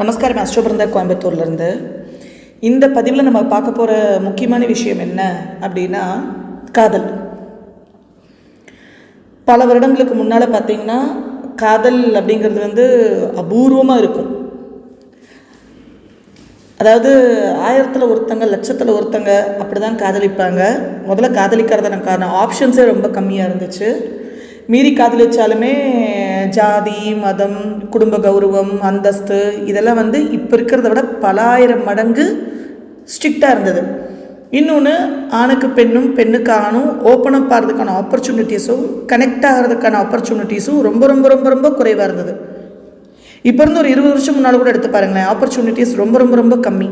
நமஸ்காரம் அஸ்டோபிருந்தா கோயம்புத்தூர்லேருந்து. இந்த பதிவில் நம்ம பார்க்க போகிற முக்கியமான விஷயம் என்ன அப்படின்னா காதல். பல வருடங்களுக்கு முன்னால் பார்த்தீங்கன்னா காதல் அப்படிங்கிறது வந்து அபூர்வமாக இருக்கும். அதாவது ஆயிரத்தில் ஒருத்தங்க லட்சத்தில் ஒருத்தங்க அப்படி தான் காதலிப்பாங்க. முதல்ல காதலிக்கிறதான காரணம் ஆப்ஷன்ஸே ரொம்ப கம்மியாக இருந்துச்சு. மீறி காதலிச்சாலுமே ஜாதி மதம் குடும்ப கௌரவம் அந்தஸ்து இதெல்லாம் வந்து இப்போ இருக்கிறத விட பலாயிரம் மடங்கு ஸ்ட்ரிக்டாக இருந்தது. இன்னொன்று ஆணுக்கு பெண்ணும் பெண்ணுக்கு ஆணும் ஓப்பன் அப் ஆகிறதுக்கான ஆப்பர்ச்சுனிட்டிஸும் கனெக்ட் ஆகிறதுக்கான ஆப்பர்ச்சுனிட்டிஸும் ரொம்ப ரொம்ப ரொம்ப ரொம்ப குறைவாக இருந்தது. இப்போ இருந்து ஒரு இருபது வருஷம் முன்னால் கூட எடுத்து பாருங்களேன் ஆப்பர்ச்சுனிட்டிஸ் ரொம்ப ரொம்ப ரொம்ப கம்மி.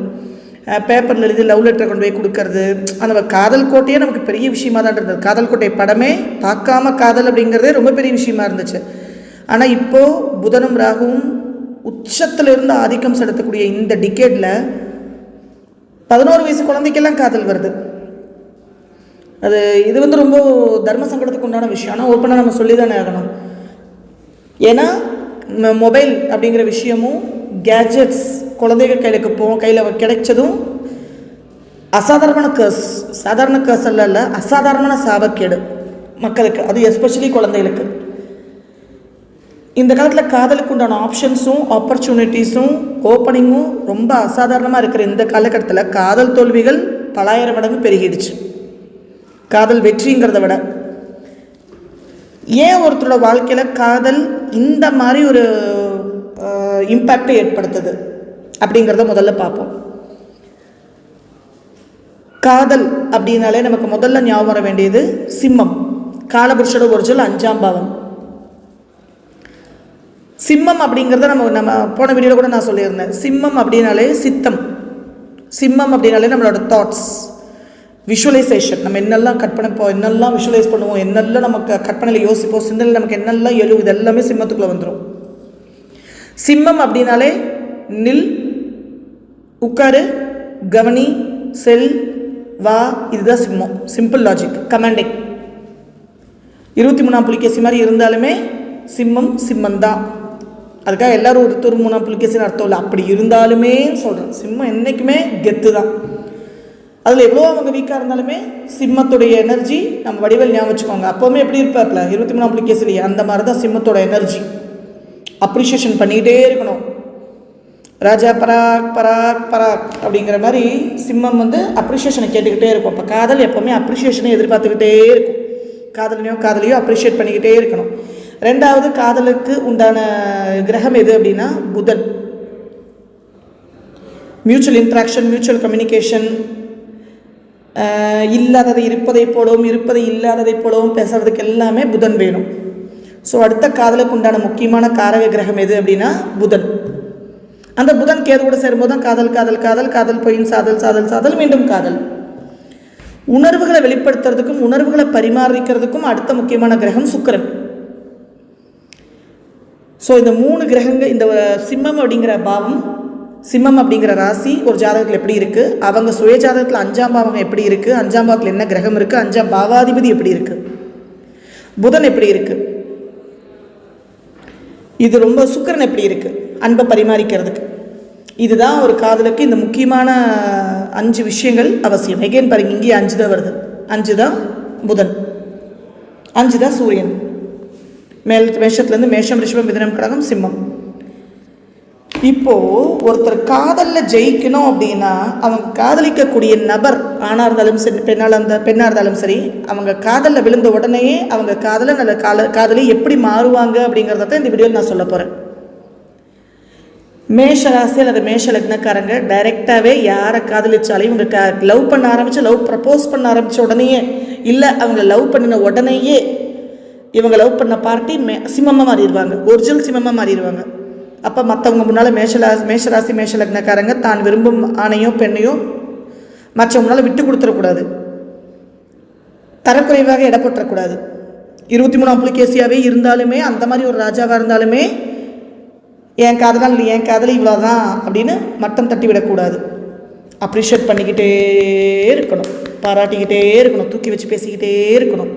பேப்பரில் எழுதி லவ் லெட்டர் கொண்டு போய் கொடுக்கறது. அந்த காதல் கோட்டையே நமக்கு பெரிய விஷயமா தான் இருந்தது. காதல் கோட்டை படமே பார்க்காம காதல் அப்படிங்கிறதே ரொம்ப பெரிய விஷயமா இருந்துச்சு. ஆனால் இப்போது புதனும் ராகுவும் உச்சத்தில் இருந்து ஆதிக்கம் செலுத்தக்கூடிய இந்த டிக்கெட்டில் பதினோரு வயசு குழந்தைக்கெல்லாம் காதல் வருது. அது இது வந்து ரொம்ப தர்ம சங்கடத்துக்கு உண்டான விஷயம். ஆனால் ஓப்பனாக நம்ம சொல்லி தானே ஆகணும். ஏன்னா மொபைல் அப்படிங்கிற விஷயமும் கேஜெட்ஸ் குழந்தைகள் கையிலுக்கு போவோம் கையில் கிடைச்சதும் அசாதாரணமான கேர்ஸ் சாதாரண கேர்ஸ் அல்ல இல்லை அசாதாரணமான சாபக்கேடு மக்களுக்கு அது எஸ்பெஷலி குழந்தைகளுக்கு. இந்த காலத்தில் காதலுக்கு உண்டான ஆப்ஷன்ஸும் ஆப்பர்ச்சுனிட்டிஸும் ஓப்பனிங்கும் ரொம்ப அசாதாரணமாக இருக்கிற இந்த காலகட்டத்தில் காதல் தோல்விகள் பலாயிரம் மடங்கு பெருகிடுச்சு. காதல் வெற்றிங்கிறத விட. ஏன் ஒருத்தரோட வாழ்க்கையில் காதல் இந்த மாதிரி ஒரு இம்பேக்டை ஏற்படுத்துது? அப்படிங்கிறத முதல்ல பார்ப்போம். காதல் அப்படின்னாலே நமக்கு முதல்ல ஞாபகம் வர வேண்டியது சிம்மம். காலபுருஷோட ஒரிஜினல் அஞ்சாம் பாவம். சிம்மம் அப்படிங்கிறத நம்ம நம்ம போன வீடியோவில் கூட நான் சொல்லியிருந்தேன். சிம்மம் அப்படின்னாலே சித்தம். சிம்மம் அப்படின்னாலே நம்மளோட தாட்ஸ் விஷுவலைசேஷன் நம்ம என்னெல்லாம் கற்பனை இப்போ என்னெல்லாம் விஷுவலைஸ் பண்ணுவோம் என்னெல்லாம் நமக்கு கற்பனையில் யோசிப்போம் சிந்தனையில் நமக்கு என்னெல்லாம் எழுவு இது எல்லாமே சிம்மத்துக்குள்ளே வந்துடும் சிம்மம் அப்படின்னாலே நில் உட்காரு கவனி செல் வா இதுதான் சிம்மம். சிம்பிள் லாஜிக் கமாண்டிங் இருபத்தி மூணாம் புலிகேசி மாதிரி இருந்தாலுமே சிம்மம் சிம்மம் தான் அதுக்காக எல்லாரும் ஒருத்தர் மூணாம் புலிகேசின்னு அர்த்தம் இல்லை. அப்படி இருந்தாலுமே சொல்கிறேன் சிம்மம் என்றைக்குமே கெத்து தான் அதில் எவ்வளோ அவங்க வீக்காக இருந்தாலுமே சிம்மத்துடைய எனர்ஜி நம்ம வடிவில் ஞாபகம் வச்சுக்கோங்க. அப்போவுமே எப்படி இருப்பாப்ல இருபத்தி மூணாம் புலிகேசிலேயே அந்த மாதிரி தான் சிம்மத்தோட எனர்ஜி அப்ரிஷியேஷன் பண்ணிக்கிட்டே இருக்கணும். ராஜா பராக் பராக் பராக் அப்படிங்கிற மாதிரி சிம்மம் வந்து அப்ரிஷியேஷனை கேட்டுக்கிட்டே இருக்கும். அப்போ காதல் எப்போவுமே அப்ரிஷியேஷனை எதிர்பார்த்துக்கிட்டே இருக்கும். காதலனையோ காதலையோ அப்ரிஷியேட் பண்ணிக்கிட்டே இருக்கணும். ரெண்டாவது காதலுக்கு உண்டான கிரகம் எது அப்படின்னா புதன். மியூச்சுவல் இன்ட்ராக்ஷன் மியூச்சுவல் கம்யூனிகேஷன் இல்லாததை இருப்பதை போலவும் இருப்பதை இல்லாததை போலவும் பேசுறதுக்கு எல்லாமே புதன் வேணும். ஸோ அடுத்த காதலுக்கு உண்டான முக்கியமான காரக கிரகம் எது அப்படின்னா புதன். அந்த புதன் கேது கூட சேரும்போது தான் காதல் காதல் காதல் காதல் பொயின் சாதல் சாதல் சாதல் மீண்டும் காதல். உணர்வுகளை வெளிப்படுத்துறதுக்கும் உணர்வுகளை பரிமாறிக்கிறதுக்கும் அடுத்த முக்கியமான கிரகம் சுக்கரன். ஸோ இந்த மூணு கிரகங்கள் இந்த சிம்மம் அப்படிங்கிற பாவம் சிம்மம் அப்படிங்கிற ராசி ஒரு ஜாதகத்தில் எப்படி இருக்குது அவங்க சுய ஜாதகத்தில் அஞ்சாம் பாவம் எப்படி இருக்குது அஞ்சாம் பாவத்தில் என்ன கிரகம் இருக்குது அஞ்சாம் பாவாதிபதி எப்படி இருக்குது புதன் எப்படி இருக்குது இது ரொம்ப சுக்கரன் எப்படி இருக்குது அன்பை பரிமாறிக்கிறதுக்கு. இதுதான் ஒரு காதலுக்கு இந்த முக்கியமான அஞ்சு விஷயங்கள் அவசியம். எகெயின் பாருங்க இங்கேயே அஞ்சு தான் வருது. அஞ்சு தான் புதன். அஞ்சு தான் சூரியன். மேல் மேஷத்துலேருந்து மேஷம் ரிஷபம் மிதனம் கடகம் சிம்மம். இப்போது ஒருத்தர் காதலில் ஜெயிக்கணும் அப்படின்னா அவங்க காதலிக்கக்கூடிய நபர் ஆணாக இருந்தாலும் சரி பெண்ணாக இருந்த பெண்ணாக இருந்தாலும் சரி அவங்க காதலில் விழுந்த உடனேயே அவங்க காதலை நல்ல கால காதலி எப்படி மாறுவாங்க அப்படிங்கிறத தான் இந்த வீடியோவில் நான் சொல்ல போகிறேன் மேஷ ராசி அல்லது மேஷ லக்னக்காரங்க டைரெக்டாகவே யாரை காதலிச்சாலையும் இவங்க க லவ் பண்ண ஆரம்பித்து லவ் ப்ரப்போஸ் பண்ண ஆரம்பித்த உடனேயே இல்லை அவங்க லவ் பண்ணின உடனேயே இவங்க லவ் பண்ண பார்ட்டி மே சிம்மமாக மாறிடுவாங்க. ஒரிஜினல் சிம்மமாக மாறிடுவாங்க. அப்போ மற்றவங்க முன்னால் மேஷலா மேஷராசி மேஷ லக்னக்காரங்க தான் விரும்பும் ஆணையோ பெண்ணையும் மற்றவங்க முன்னால் விட்டு கொடுத்துடக்கூடாது. தரக்குறைவாக எடை இருபத்தி மூணாம் புலிகேசியாகவே இருந்தாலுமே அந்த மாதிரி ஒரு ராஜாவாக இருந்தாலுமே என் காதலால் இல்லை என் காதல் இவ்வளோ தான் அப்படின்னு மட்டம் தட்டி விடக்கூடாது. அப்ரிஷியேட் பண்ணிக்கிட்டே இருக்கணும். பாராட்டிக்கிட்டே இருக்கணும். தூக்கி வச்சு பேசிக்கிட்டே இருக்கணும்.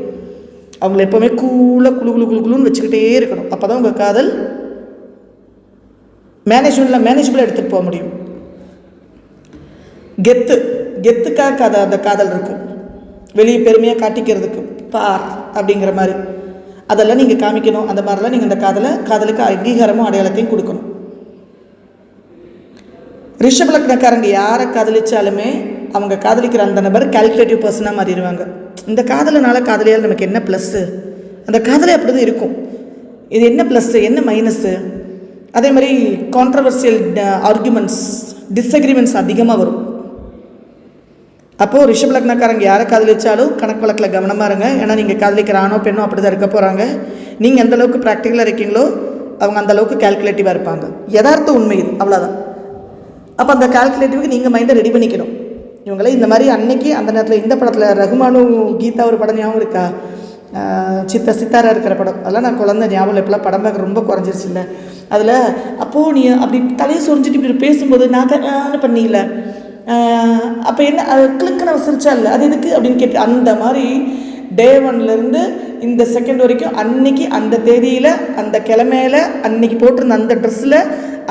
அவங்கள எப்போவுமே கூலாக குழு குழு குழு குழுன்னு வச்சுக்கிட்டே இருக்கணும். அப்போ தான் உங்கள் காதல் மேனேஜ்மெண்ட்டில் மேனேஜ்மெண்ட்டில் எடுத்துகிட்டு போக முடியும். கெத்து கெத்துக்காக கதை அந்த காதல் இருக்கும். வெளியே பெருமையாக காட்டிக்கிறதுக்கு பார் அப்படிங்கிற மாதிரி. அதெல்லாம் நீங்கள் காமிக்கணும். அந்த மாதிரிலாம் நீங்கள் இந்த காதலை காதலுக்கு அங்கீகாரமும் அடையாளத்தையும் கொடுக்கணும். ரிஷபலக்னக்காரங்க யாரை காதலிச்சாலுமே அவங்க காதலிக்கிற அந்த நபர் கால்குலேட்டிவ் பர்சனாக மாறிடுவாங்க. இந்த காதலினால காதலியால் நமக்கு என்ன ப்ளஸ்ஸு அந்த காதலே அப்படி தான் இருக்கும். இது என்ன ப்ளஸ்ஸு என்ன மைனஸ்ஸு அதே மாதிரி கான்ட்ரவர்சியல் ஆர்குமெண்ட்ஸ் டிஸ்அக்ரிமெண்ட்ஸ் அதிகமாக வரும். அப்போது ரிஷப் லக்னக்காரங்க யாரை காதலிச்சாலும் கணக்கு வழக்கில் கவனமாக இருங்க. ஏன்னா நீங்கள் காதலிக்கிற ஆணோ பெண்ணோ அப்படி தான் இருக்க போகிறாங்க நீங்கள் எந்த அளவுக்கு ப்ராக்டிக்கலாக இருக்கீங்களோ அவங்க அந்த அளவுக்கு கால்குலேட்டிவாக இருப்பாங்க. யதார்த்த உண்மை இது அவ்வளோதான் அப்போ அந்த கால்குலேட்டிவ்க்கு நீங்கள் மைண்டை ரெடி பண்ணிக்கணும். இவங்களே இந்த மாதிரி அன்னைக்கு அந்த நேரத்தில் இந்த படத்தில் ரகுமானும் கீதா ஒரு படம் ஞாபகம் இருக்கா? சித்த சித்தாரா இருக்கிற படம். அதெல்லாம் நான் குழந்த ஞாபகம் இப்போலாம் படம் பார்க்க ரொம்ப குறைஞ்சிருச்சு இல்லை. அதில் அப்போது நீ அப்படி தலையை சொரிஞ்சிட்டு இப்படி பேசும்போது நான் தான் பண்ணியில. அப்போ என்ன அது கிளிக்கு நான் சிரிச்சா இல்லை அது எதுக்கு அப்படின்னு கேட்டு அந்த மாதிரி டே ஒன்லேருந்து இந்த செகண்ட் வரைக்கும் அன்னைக்கு அந்த தேதியில் அந்த கிழமையில அன்னைக்கு போட்டிருந்த அந்த ட்ரெஸ்ஸில்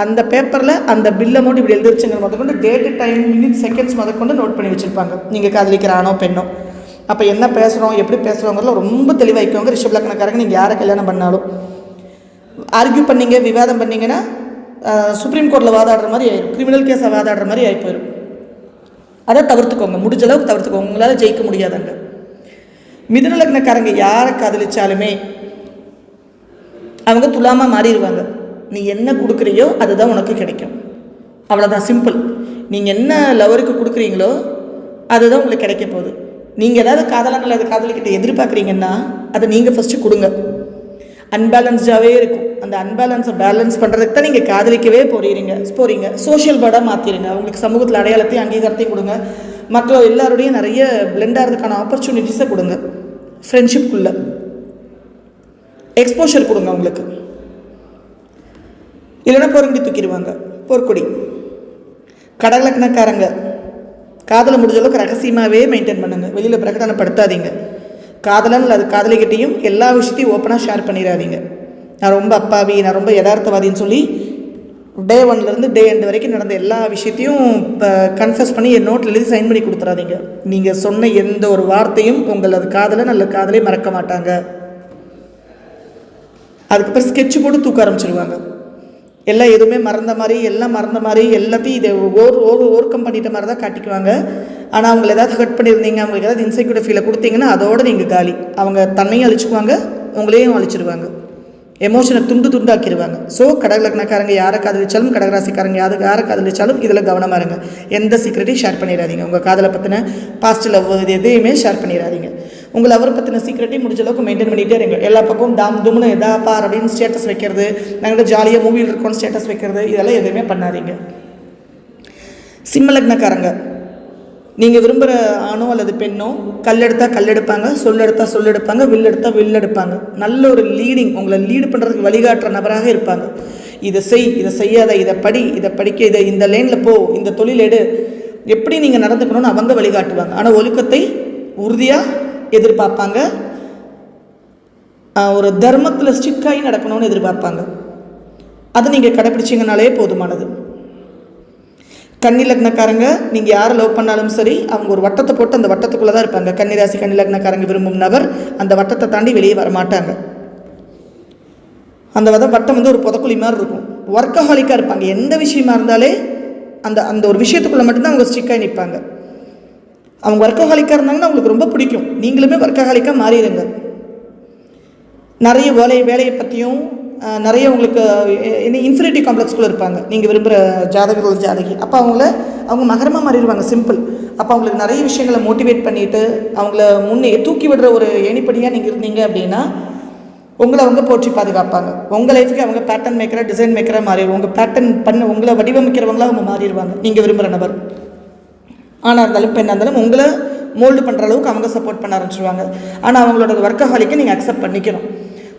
அந்த பேப்பரில் அந்த பில்லை மட்டும் இப்படி எழுதிருச்சுங்கிற முதற்கொண்டு டேட்டு டைம் மினிட் செகண்ட்ஸ் முதற்கொண்டு நோட் பண்ணி வச்சுருப்பாங்க. நீங்கள் காதலிக்கிற ஆணோ பெண்ணோ. அப்போ என்ன பேசுகிறோம் எப்படி பேசுகிறோங்கிறதுல ரொம்ப தெளிவாக வைக்கவங்க நீங்கள் யாரை கல்யாணம் பண்ணாலும். ஆர்கியூ பண்ணீங்க விவாதம் பண்ணிங்கன்னா சுப்ரீம் கோர்ட்டில் வாதாடுற மாதிரி ஆயிடும் கிரிமினல் கேஸை வாதாடுற மாதிரி ஆகி போயிடும் அதை தவிர்த்துக்கோங்க. முடிஞ்ச அளவுக்கு தவிர்த்துக்கோங்க. உங்களால் ஜெயிக்க முடியாதுங்க. மிதுனலக்னக்காரங்க யாரை காதலிச்சாலுமே அவங்க துலாமாக மாறிடுவாங்க. நீ என்ன கொடுக்குறியோ அதுதான் உனக்கு கிடைக்கும். அவ்வளோதான் சிம்பிள் நீங்கள் என்ன லவருக்கு கொடுக்குறீங்களோ அதுதான் உங்களுக்கு கிடைக்க போகுது. நீங்கள் ஏதாவது காதலான அல்லது காதலிக்கிட்ட எதிர்பார்க்குறீங்கன்னா அதை நீங்கள் ஃபஸ்ட்டு கொடுங்க. அன்பேலன்ஸ்டாகவே இருக்கும். அந்த அன்பேலன்ஸை பேலன்ஸ் பண்ணுறதுக்கு தான் நீங்கள் காதலிக்கவே போறீங்க போகிறீங்க சோஷியல் பேர்டாக மாற்றிடுங்க அவங்களுக்கு சமூகத்தில் அடையாளத்தையும் அங்கீகாரத்தையும் கொடுங்க. மக்கள் எல்லாரோடையும் நிறைய பிளெண்ட் ஆகிறதுக்கான ஆப்பர்ச்சுனிட்டிஸை கொடுங்க. ஃப்ரெண்ட்ஷிப்குள்ளே எக்ஸ்போஷர் கொடுங்க அவங்களுக்கு இல்லைன்னா போர்க்குடி தூக்கிடுவாங்க. போர்க்குடி. கடலக்கணக்காரங்க காதலை முடிஞ்ச அளவுக்கு ரகசியமாகவே மெயின்டைன் பண்ணுங்க. வெளியில் பிரகடனப்படுத்தாதீங்க. காதலன் அது காதலிக்கிட்டையும் எல்லா விஷயத்தையும் ஓப்பனாக ஷேர் பண்ணிடாதீங்க நான் ரொம்ப அப்பாவி நான் ரொம்ப யதார்த்தவாதின்னு சொல்லி டே ஒன்லேருந்து டே எண்டு வரைக்கும் நடந்த எல்லா விஷயத்தையும் இப்போ கன்ஃபஸ் பண்ணி என் நோட்டில் எழுதி சைன் பண்ணி கொடுத்துறாதீங்க. நீங்கள் சொன்ன எந்த ஒரு வார்த்தையும் உங்களது காதலன் அல்லது காதலே மறக்க மாட்டாங்க. அதுக்கப்புறம் ஸ்கெட்ச் போட்டு தூக்க ஆரம்பிச்சிருவாங்க. எல்லாம் எதுவுமே மறந்த மாதிரி எல்லாம் மறந்த மாதிரி எல்லாத்தையும் இதை ஓர் ஓர் ஓர்க்கம் பண்ணிட்ட மாதிரி தான் காட்டிக்குவாங்க. ஆனால் அவங்களை ஏதாவது ஹர்ட் பண்ணியிருந்தீங்க அவங்களுக்கு ஏதாவது இன்செக்யூரிட்டி ஃபீலை கொடுத்தீங்கன்னா அதோட நீங்கள் காலி. அவங்க தன்னையும் அழிச்சுக்குவாங்க உங்களையும் அழிச்சிருவாங்க. எமோஷனை துண்டு துண்டாக்கிடுவாங்க ஸோ கடகலக்னக்காரங்க யாரை காதலிச்சாலும் கடகராசிக்காரங்க யாரு யாரை காதலிச்சாலும் இதில் கவனமாக இருங்க. எந்த சீக்ரெட்டையும் ஷேர் பண்ணிடாதீங்க. உங்கள் காதலை பற்றின பாஸ்ட் லவ் இது எதையுமே ஷேர் பண்ணிடாதீங்க. உங்களை அவரை பற்றின சீக்ரெட்டையும் முடிஞ்ச அளவுக்கு மெயின்டைன் பண்ணிகிட்டே இருங்க. எல்லா பக்கமும் தாம் தும்னு எதா பார் அப்படின்னு ஸ்டேட்டஸ் வைக்கிறது நாங்கள் ஜாலியாக மூவியில் இருக்கோம் ஸ்டேட்டஸ் வைக்கிறது இதெல்லாம் எதுவுமே பண்ணாதீங்க. சிம்மலக்னக்காரங்க. நீங்கள் விரும்புகிற ஆணோ அல்லது பெண்ணோ கல்லெடுத்தால் கல்லெடுப்பாங்க சொல்லெடுத்தால் சொல்லெடுப்பாங்க வில்லெடுத்தால் வில்லெடுப்பாங்க நல்ல ஒரு லீடிங் உங்களை லீடு பண்ணுறதுக்கு வழிகாட்டுற நபராக இருப்பாங்க. இதை செய் இதை செய்யாத இதை படி இதை படிக்க இதை இந்த லைனில் போ இந்த தொழில் எடு. எப்படி நீங்கள் நடந்துக்கணும்னு அவங்க வழிகாட்டுவாங்க. ஆனால் ஒழுக்கத்தை உறுதியாக எதிர்பார்ப்பாங்க. ஒரு தர்மத்தில் ஸ்டிக்காகி நடக்கணும்னு எதிர்பார்ப்பாங்க. அது நீங்கள் கடைப்பிடிச்சிங்கனாலே போதுமானது. கன்னி லக்னக்காரங்க நீங்கள் யாரை லவ் பண்ணாலும் சரி அவங்க ஒரு வட்டத்தை போட்டு அந்த வட்டத்துக்குள்ளே தான் இருப்பாங்க. கன்னிராசி கன்னி லக்னக்காரங்க விரும்பும் நபர் அந்த வட்டத்தை தாண்டி வெளியே வர மாட்டாங்க அந்த வத வட்டம் வந்து ஒரு புதக்குழி மாதிரி இருக்கும். ஒர்க்கஹாலிக்காக இருப்பாங்க. எந்த விஷயமா இருந்தாலே அந்த அந்த ஒரு விஷயத்துக்குள்ளே மட்டும்தான் அவங்க ஸ்டிக்காகி நிற்பாங்க. அவங்க ஒர்க்கஹாலிக்காக இருந்தாங்கன்னா அவங்களுக்கு ரொம்ப பிடிக்கும். நீங்களுமே ஒர்க்கஹாலிக்காக மாறிடுங்க. நிறைய வேலை வேலையை பற்றியும் நிறைய உங்களுக்கு என்ன இன்ஃபினிட்டி காம்ப்ளெக்ஸ்குள்ளே இருப்பாங்க. நீங்கள் விரும்புகிற ஜாதகர்கள் ஜாதகி. அப்போ அவங்கள அவங்க மகரமாக மாறிடுவாங்க சிம்பிள் அப்போ அவங்களுக்கு நிறைய விஷயங்களை மோட்டிவேட் பண்ணிவிட்டு அவங்கள முன்னே தூக்கி விடுற ஒரு ஏணிப்படியாக நீங்கள் இருந்தீங்க அப்படின்னா உங்களை அவங்க போற்றி பாதுகாப்பாங்க. உங்கள் லைஃபுக்கு அவங்க பேட்டர்ன் மேக்கராக டிசைன் மேக்கராக மாறிடுவாங்க. உங்கள் பேட்டர்ன் பண்ண உங்களை வடிவமைக்கிறவங்களாக அவங்க மாறிடுவாங்க. நீங்கள் விரும்புகிற நபர். ஆணாக இருந்தாலும் பெண்ணாக இருந்தாலும் உங்களை மோல்டு பண்ணுற அளவுக்கு அவங்க சப்போர்ட் பண்ண ஆரம்பிச்சிருவாங்க ஆனால் அவங்களோட ஒர்க்கஹாலிக்கை நீங்கள் அக்செப்ட் பண்ணிக்கணும்.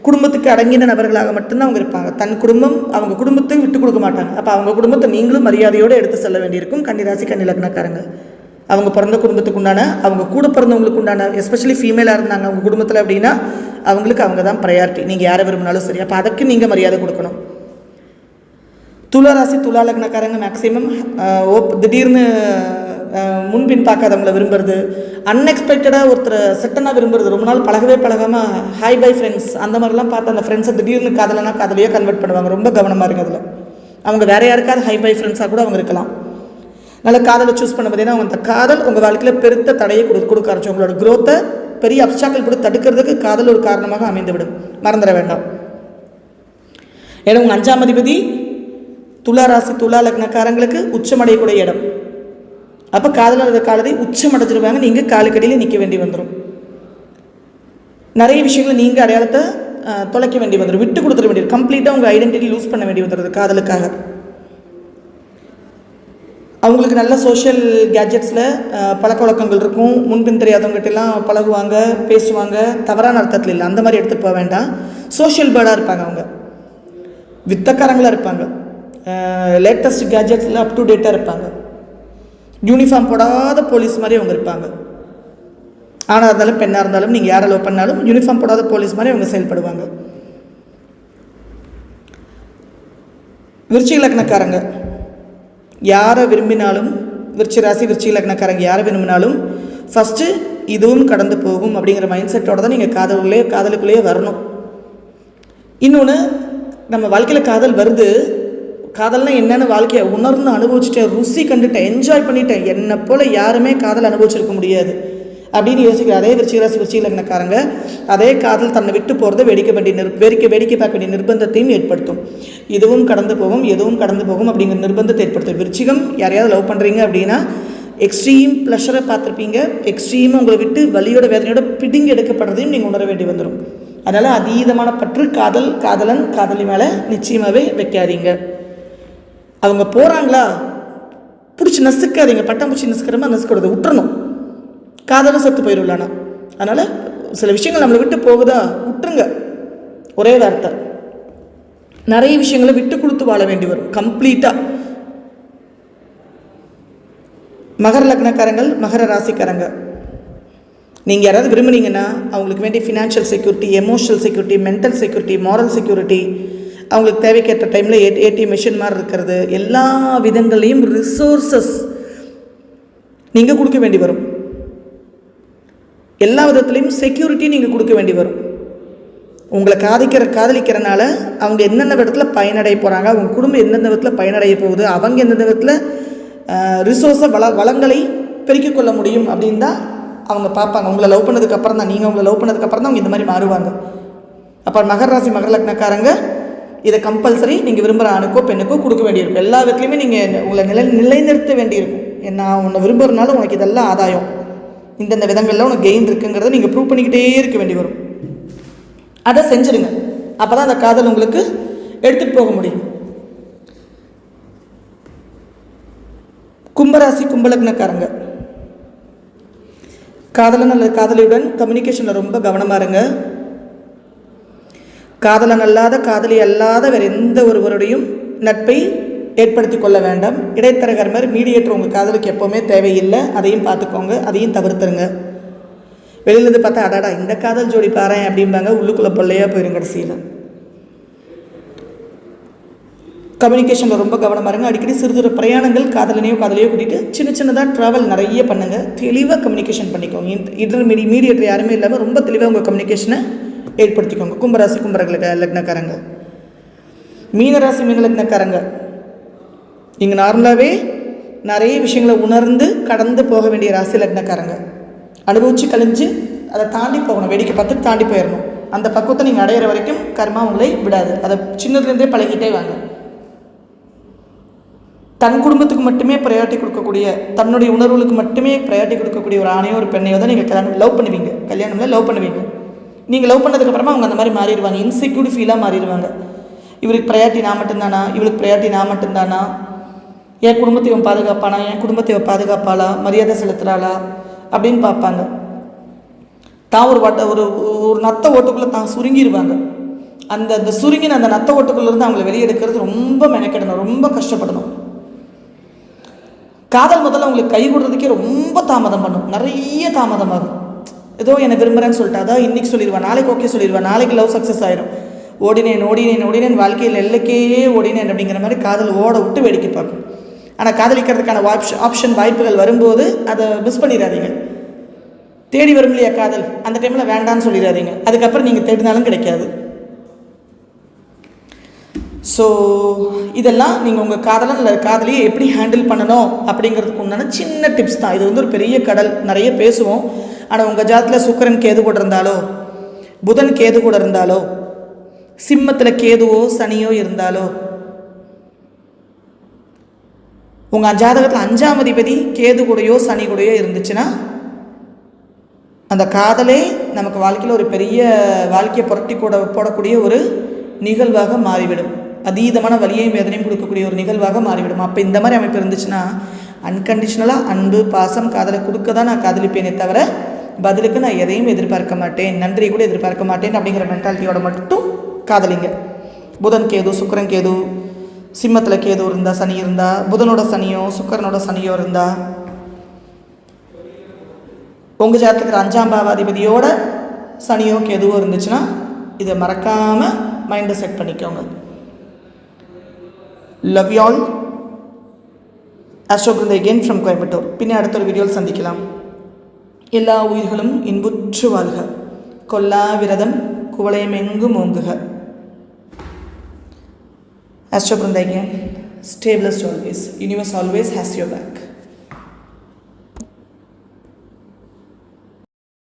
குடும்பத்துக்கு அடங்கின நபர்களாக மட்டும்தான் அவங்க இருப்பாங்க. தன் குடும்பம் அவங்க குடும்பத்தை விட்டு கொடுக்க மாட்டாங்க. அப்போ அவங்க குடும்பத்தை நீங்களும் மரியாதையோடு எடுத்து செல்ல வேண்டியிருக்கும். கன்னிராசி கன்னிலக்னக்காரங்க. அவங்க பிறந்த குடும்பத்துக்கு உண்டான அவங்க கூட பிறந்தவங்களுக்கு உண்டான எஸ்பெஷலி ஃபீமேலாக இருந்தாங்க. அவங்க குடும்பத்தில் அப்படின்னா அவங்களுக்கு அவங்க தான் ப்ரையாரிட்டி நீங்கள் யாரை விரும்பினாலும் சரி. அப்போ அதுக்கு நீங்கள் மரியாதை கொடுக்கணும். துலா ராசி லக்னக்காரங்க மேக்ஸிமம் ஓப் திடீர்னு முன்பின் பார்க்காதவங்கள விரும்புறது. அன்எக்ஸ்பெக்டடாக ஒருத்தர் செட்டனாக விரும்புறது. ரொம்ப நாள் பழகவே பழகாமல் ஹாய் பை ஃப்ரெண்ட்ஸ் அந்த மாதிரிலாம் பார்த்து அந்த ஃப்ரெண்ட்ஸை திடீர்னு காதலனா காதலையோ கன்வெர்ட் பண்ணுவாங்க. ரொம்ப கவனமாக இருக்குது அதில். அவங்க வேற யாருக்காவது ஹை பை ஃப்ரெண்ட்ஸாக கூட அவங்க இருக்கலாம். நல்ல காதலை சூஸ் பண்ண பார்த்தீங்கன்னா அவங்க அந்த காதல் உங்கள் வாழ்க்கையில் பெருத்த தடையை கொடு கொடுக்க ஆரம்பிச்சு உங்களோட growth-அ பெரிய அப்சாக்கள் கூட தடுக்கிறதுக்கு காதல் ஒரு காரணமாக அமைந்துவிடும். மறந்துட வேண்டாம். ஏன்னா உங்கள் அஞ்சாம் அதிபதி துலா ராசி துலா லக்னக்காரங்களுக்கு உச்சமடையக்கூடிய இடம். அப்போ காதலர் காலத்தை உச்சம் அடைஞ்சிருவாங்க. நீங்கள் காலுக்கடியில் நிற்க வேண்டி வந்துடும் நிறைய விஷயங்களை நீங்கள் அடையாளத்தை தொலைக்க வேண்டி வந்துடும் விட்டு கொடுத்துட வேண்டியது கம்ப்ளீட்டாக உங்கள் ஐடென்டிட்டி லூஸ் பண்ண வேண்டி வந்துடுது காதலுக்காக. அவங்களுக்கு நல்ல சோஷியல் கேட்ஜெட்ஸில் பழக்க வழக்கங்கள் இருக்கும். முன்பின் தெரியாதவங்ககிட்டலாம் பழகுவாங்க பேசுவாங்க. தவறான அர்த்தத்தில் இல்லை. அந்த மாதிரி எடுத்துகிட்டு போக வேண்டாம். சோஷியல் பேர்டாக இருப்பாங்க அவங்க. வித்தக்காரங்களாக இருப்பாங்க. லேட்டஸ்ட் கேட்ஜெட்ஸில் அப் டு டேட்டாக இருப்பாங்க. யூனிஃபார்ம் போடாத போலீஸ் மாதிரி அவங்க இருப்பாங்க. ஆணாக இருந்தாலும் பெண்ணாக இருந்தாலும் நீங்கள் யாரை லவ் பண்ணாலும் யூனிஃபார்ம் போடாத போலீஸ் மாதிரி அவங்க செயல்படுவாங்க. விருச்சிக லக்னக்காரங்க யாரை விரும்பினாலும் விருச்சி ராசி விருச்சிக லக்னக்காரங்க யாரை விரும்பினாலும் ஃபஸ்ட்டு இதுவும் கடந்து போகும் அப்படிங்கிற மைண்ட் செட்டோட தான் நீங்கள் காதலுக்குள்ளேயே காதலுக்குள்ளேயே வரணும். இன்னொன்று நம்ம வாழ்க்கையில் காதல் வருது காதல்னா என்னென்னு வாழ்க்கையை உணர்ந்து அனுபவிச்சுட்டேன் ருசி கண்டுட்டேன் என்ஜாய் பண்ணிட்டேன். என்னை போல் யாருமே காதல் அனுபவிச்சிருக்க முடியாது. அப்படின்னு யோசிக்கிற அதே விருச்சிகராசி விருச்சிகலக்னக்காரங்க அதே காதல் தன்னை விட்டு போகிறத வெடிக்க வேண்டிய நிர் வெடிக்க வேடிக்கை பார்க்க வேண்டிய நிர்பந்தத்தையும் ஏற்படுத்தும். இதுவும் கடந்து போகும் எதுவும் கடந்து போகும் அப்படிங்கிற நிர்பந்தத்தை ஏற்படுத்தும். விருச்சிகம் யாரையாவது லவ் பண்ணுறீங்க அப்படின்னா எக்ஸ்ட்ரீம் ப்ளஷரை பார்த்துருப்பீங்க. எக்ஸ்ட்ரீம் உங்களை விட்டு வலியோட வேதனையோட பிடுங்கி எடுக்கப்படுறதையும் நீங்கள் உணர வேண்டி வந்துடும் அதனால் அதீதமான பற்று காதல் காதலன் காதலி மேலே நிச்சயமாகவே வைக்காதீங்க. அவங்க போகிறாங்களா பிடிச்சி நசுக்காதீங்க. பட்டம் பிடிச்சி நசுக்கிற மாதிரி நசுக்கூடாது விட்டுறணும் காதலும் செத்து போயிடும்லானா அதனால் சில விஷயங்கள் நம்மளை விட்டு போகுதா? விட்டுருங்க ஒரே வார்த்தை. நிறைய விஷயங்களை விட்டு கொடுத்து வாழ வேண்டி வரும். கம்ப்ளீட்டாக மகர லக்னக்காரங்கள் மகர ராசிக்காரங்க. நீங்கள் யாராவது விரும்புனீங்கன்னா அவங்களுக்கு வேண்டிய financial security emotional security mental security moral security அவங்களுக்கு தேவைக்கேற்ற டைமில் ஏ ஏடிஎம் மிஷின் மாதிரி இருக்கிறது. எல்லா விதங்களையும் ரிசோர்ஸஸ் நீங்கள் கொடுக்க வேண்டி வரும். எல்லா விதத்துலேயும் செக்யூரிட்டி நீங்கள் கொடுக்க வேண்டி வரும். உங்களை காதிக்கிற காதலிக்கிறனால அவங்க எந்தெந்த விதத்தில் பயனடைய போகிறாங்க அவங்க குடும்பம் எந்தெந்த விதத்தில் பயனடைய போகுது அவங்க எந்தெந்த விதத்தில் ரிசோர்ஸை வள வளங்களை பெருக்கிக் கொள்ள முடியும் அப்படின்னு தான் அவங்க பார்ப்பாங்க. உங்களை லவ் பண்ணதுக்கப்புறம் தான் நீங்கள் உங்களை லவ் பண்ணதுக்கப்புறம் தான் அவங்க இந்த மாதிரி மாறுவாங்க. அப்போ மகர ராசி மகர லக்னக்காரங்க இதை கம்பல்சரி நீங்கள் விரும்புகிற ஆணுக்கோ பெண்ணுக்கோ கொடுக்க வேண்டியிருக்கும். எல்லா விதத்துலையுமே நீங்கள் உங்களை நிலை நிலைநிறுத்த வேண்டியிருக்கும். நான் உன்னை விரும்புகிறனால உனக்கு இதெல்லாம் ஆதாயம். இந்தந்த விதங்களில் உனக்கு கெயின் இருக்குங்கிறத நீங்கள் ப்ரூவ் பண்ணிக்கிட்டே இருக்க வேண்டி வரும். அதை செஞ்சுருங்க. அப்போ தான் அந்த காதல் உங்களுக்கு எடுத்துகிட்டு போக முடியும். கும்பராசி கும்பலக்னக்காரங்க. காதலன் அல்லது காதலியுடன் கம்யூனிகேஷனில் ரொம்ப கவனமாக இருங்க. காதலன் அல்லாத காதலி அல்லாத வேறு எந்த ஒருவருடையும் நட்பை ஏற்படுத்தி கொள்ள வேண்டாம். இடைத்தரகர் மாதிரி மீடியேட்டர் உங்கள் காதலுக்கு எப்போவுமே தேவையில்லை. அதையும் பார்த்துக்கோங்க. அதையும் தவிர்த்துருங்க. வெளியிலேருந்து பார்த்தா அடாடா இந்த காதல் ஜோடி பாறேன் அப்படிம்பாங்க. உள்ளுக்குள்ளே பொல்லையாக போயிடும் கடைசியில். கம்யூனிகேஷனில் ரொம்ப கவனமாக இருங்க. அடிக்கடி சிறு சிறு பிரயாணங்கள் காதலனையோ காதலையோ கூட்டிகிட்டு சின்ன சின்னதாக ட்ராவல் நிறைய பண்ணுங்கள் தெளிவாக கம்யூனிகேஷன் பண்ணிக்கோங்க. இன்டர் மீடி மீடியேட்டர் யாருமே இல்லாமல் ரொம்ப தெளிவாக உங்கள் கம்யூனிகேஷனை ஏற்படுத்திக்கோங்க. கும்பராசி கும்பரங்களுக்கு லக்னக்காரங்க. மீனராசி மீன லக்னக்காரங்க. நீங்கள் நார்மலாகவே நிறைய விஷயங்களை உணர்ந்து கடந்து போக வேண்டிய ராசி லக்னக்காரங்க. அனுபவித்து கழிஞ்சு அதை தாண்டி போகணும். வேடிக்கை பார்த்து தாண்டி போயிடணும். அந்த பக்குவத்தை நீங்கள் அடையிற வரைக்கும் கர்மா உங்களை விடாது. அதை சின்னதுலேருந்தே பழகிட்டே வாங்க. தன் குடும்பத்துக்கு மட்டுமே ப்ரையாரிட்டி கொடுக்கக்கூடிய தன்னுடைய உணர்வுகளுக்கு மட்டுமே ப்ரையாரிட்டி கொடுக்கக்கூடிய ஒரு ஆணையோ ஒரு பெண்ணையோ தான் நீங்கள் கல்யாணம் லவ் பண்ணுவீங்க. கல்யாணம்ல லவ் பண்ணுவீங்க. நீங்கள் லவ் பண்ணதுக்கப்புறமா அவங்க அந்த மாதிரி மாறிடுவாங்க. இன்செக்யூர் ஃபீலாக மாறிடுவாங்க. இவருக்கு ப்ரையாரிட்டி நான் மட்டும்தானா? இவளுக்கு ப்ரையாரிட்டி நான் மட்டும்தானா? என் குடும்பத்தை இவன் பாதுகாப்பானா? என் குடும்பத்தை இவன் பாதுகாப்பாளா? மரியாதை செலுத்துகிறாளா அப்படின்னு பார்ப்பாங்க. தான் ஒரு வட்ட ஒரு ஒரு நத்த ஓட்டுக்குள்ளே தான் சுருங்கிடுவாங்க. அந்த அந்த சுருங்கின அந்த நத்த ஓட்டுக்குள்ளேருந்து அவங்கள வெளியெடுக்கிறது ரொம்ப மெனக்கெடணும். ரொம்ப கஷ்டப்படணும். காதல் முதல்ல அவங்களுக்கு கை கொடுறதுக்கே ரொம்ப தாமதம் பண்ணும். நிறைய தாமதமாகும். ஏதோ என்னை விரும்புகிறேன்னு சொல்லிட்டு அதான் இன்றைக்கி சொல்லிடுவேன் நாளைக்கு ஓகே சொல்லிடுவேன் நாளைக்கு லவ் சக்ஸஸ் ஆயிடும் ஓடினேன் ஓடினேன் ஓடினேன் வாழ்க்கையில் எல்லைக்கே ஓடினேன் அப்படிங்கிற மாதிரி காதல் ஓட விட்டு வேடிக்கை பார்க்கும். ஆனால் காதலிக்கிறதுக்கான வாய்ப் ஆப்ஷன் வாய்ப்புகள் வரும்போது அதை மிஸ் பண்ணிடாதீங்க. தேடி வரும் இல்லையா காதல்? அந்த டைமில் வேண்டான்னு சொல்லிடாதீங்க. அதுக்கப்புறம் நீங்கள் தேடினாலும் கிடைக்காது. ஸோ இதெல்லாம் நீங்கள் உங்கள் காதலன் இல்லை காதலியை எப்படி ஹேண்டில் பண்ணணும் அப்படிங்கிறதுக்கு உண்டான சின்ன டிப்ஸ் தான். இது வந்து ஒரு பெரிய கடல். நிறைய பேசுவோம். ஆனால் உங்கள் ஜாதத்தில் சுக்கரன் கேது கூட இருந்தாலோ புதன் கேது கூட இருந்தாலோ சிம்மத்தில் கேதுவோ சனியோ இருந்தாலோ உங்கள் ஜாதகத்தில் அஞ்சாம் அதிபதி கேது கூடையோ சனி கூடையோ இருந்துச்சுன்னா அந்த காதலே நமக்கு வாழ்க்கையில் ஒரு பெரிய வாழ்க்கையை புரட்டி கூட போடக்கூடிய ஒரு நிகழ்வாக மாறிவிடும். அதீதமான வலியையும் வேதனையும் கொடுக்கக்கூடிய ஒரு நிகழ்வாக மாறிவிடும். அப்போ இந்த மாதிரி அமைப்பு இருந்துச்சுன்னா அன்கண்டிஷனலாக அன்பு பாசம் காதலை கொடுக்க தான் நான் காதலிப்பேனே தவிர பதிலுக்கு நான் எதையும் எதிர்பார்க்க மாட்டேன் நன்றியை கூட எதிர்பார்க்க மாட்டேன் அப்படிங்கிற மென்டாலிட்டியோட மட்டும் காதலிங்க. புதன் கேது சுக்கரன் கேது சிம்மத்தில் கேது இருந்தால் சனி இருந்தால் புதனோட சனியோ சுக்கரனோட சனியோ இருந்தால் உங்கள் ஜாதகத்தில் அஞ்சாம் பாவாதிபதியோட சனியோ கேதுவோ இருந்துச்சுன்னா இதை மறக்காமல் மைண்டை செட் பண்ணிக்கோங்க. லவ் யூ ஆல் அஸ்ட்ரோபிருந்த எகெயின் ஃப்ரம் கோயம்புத்தூர் பின்னே அடுத்த ஒரு வீடியோவில் சந்திக்கலாம். எல்லா உயிர்களும் இன்புற்று வாழ்க கொல்லா விரதம் குவளையமெங்கும் ஓங்குக அஸ்ட்ரோபிருந்த again ஸ்டேபிளஸ்ட் always universe always has your back